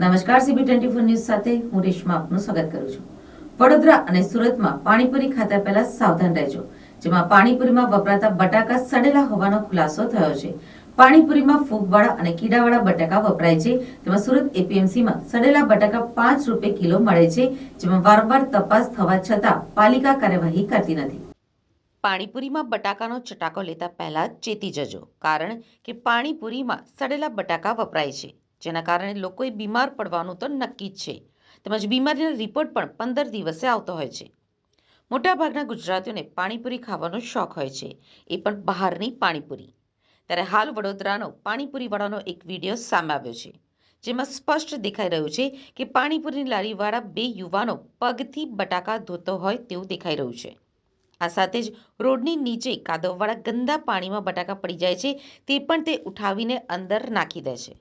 નમસ્કાર CB twenty four news સાથે હું રેશમા આપનું સ્વાગત કરું છું. વડોદરા અને સુરતમાં પાણીપુરી ખાતા પહેલા સાવધાન રહેજો, જેમાં પાણીપુરીમાં વપરાતા બટાકા સડેલા હોવાનો ખુલાસો થયો છે. પાણીપુરીમાં ફૂગવાળા અને કીડાવાળા બટાકા વપરાય છે, તેમાં સુરત એપીએમસીમાં સડેલા બટાકા પાંચ રૂપિયા કિલો મળે છે, જેમાં વારંવાર તપાસ થવા છતાં પાલિકા કાર્યવાહી કરતી નથી. પાણીપુરીમાં બટાકાનો ચટાકો લેતા પહેલા ચેતી જજો, કારણ કે પાણીપુરીમાં સડેલા બટાકા વપરાય છે. જેના કારણે લોકોએ બીમાર પડવાનું તો નક્કી જ છે. તેમજ બીમારીનો રિપોર્ટ પણ પંદર દિવસે આવતો હોય છે. મોટાભાગના ગુજરાતીઓને પાણીપુરી ખાવાનો શોખ હોય છે. એ પણ બહારની પાણીપુરી. ત્યારે હાલ વડોદરાનો પાણીપુરીવાળાનો એક વીડિયો સામે આવ્યો છે, જેમાં સ્પષ્ટ દેખાઈ રહ્યું છે કે પાણીપુરીની લારીવાળા બે યુવાનો પગથી બટાકા ધોતો હોય તેવું દેખાઈ રહ્યું છે. આ સાથે જ રોડની નીચે કાદવવાળા ગંદા પાણીમાં બટાકા પડી જાય છે, તે પણ તે ઉઠાવીને અંદર નાખી દે છે.